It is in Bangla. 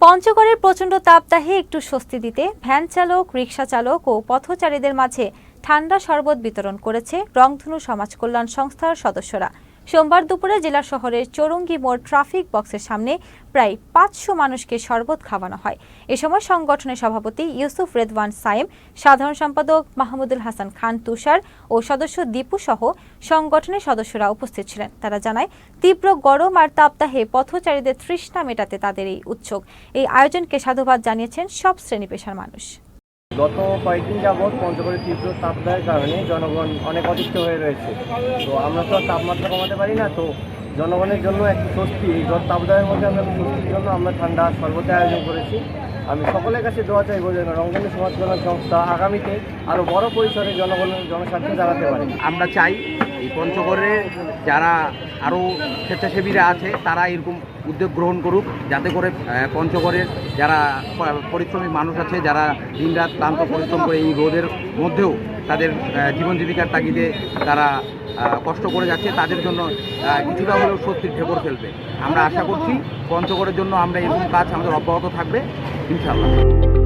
পঞ্চগড়ের প্রচণ্ড তাপদাহে একটু স্বস্তি দিতে ভ্যান চালক রিক্সা চালক ও পথচারীদের মাঝে ঠান্ডা শরবত বিতরণ করেছে রংধনু সমাজ কল্যাণ সংস্থার সদস্যরা। সোমবার দুপুরে জেলা শহরের চৌরঙ্গি মোড় ট্রাফিক বক্সের সামনে প্রায় পাঁচশো মানুষকে শরবত খাওয়ানো হয়। এ সময় সংগঠনের সভাপতি ইউসুফ রেদওয়ান সাইম সাধারণ সম্পাদক মাহমুদুল হাসান খান তুষার ও সদস্য দীপু সহ সংগঠনের সদস্যরা উপস্থিত ছিলেন। তারা জানায়, তীব্র গরম আর তাপদাহে পথচারীদের তৃষ্ণা মেটাতে তাদের এই উৎসব এই আয়োজনকে সাধুবাদ জানিয়েছেন সব শ্রেণি পেশার মানুষ। গত কয়েকদিন যাবৎ পঞ্চগড়ের তীব্র তাপদায়ের কারণে জনগণ অনেক অতিষ্ঠ হয়ে রয়েছে। তো আমরা তো তাপমাত্রা কমাতে পারি না, তো জনগণের জন্য একটু স্বস্তি, এই জ্বর তাপদাহের মধ্যে আমরা স্বস্তির জন্য আমরা ঠান্ডা শরবতের আয়োজন করেছি। আমি সকলের কাছে দোয়া চাইব যেন রঙ্গনী সমাজ কল্যাণ সংস্থা আগামীতে আরও বড় পরিসরে জনগণের জনস্বার্থে দাঁড়াতে পারে। আমরা চাই এই পঞ্চগড়ে যারা আরও স্বেচ্ছাসেবীরা আছে, তারা এরকম উদ্যোগ গ্রহণ করুক, যাতে করে পঞ্চগড়ের যারা পরিশ্রমী মানুষ আছে, যারা দিনরাত ক্লান্ত পরিশ্রম করে এই রোদের মধ্যেও তাদের জীবন জীবিকার তাগিদে তারা কষ্ট করে যাচ্ছে, তাদের জন্য কিছুটা হলেও সত্যির ঠেকর ফেলবে। আমরা আশা করছি পঞ্চগড়ের জন্য আমরা এরকম কাজ আমাদের অব্যাহত থাকবে, ইনশাআল্লাহ।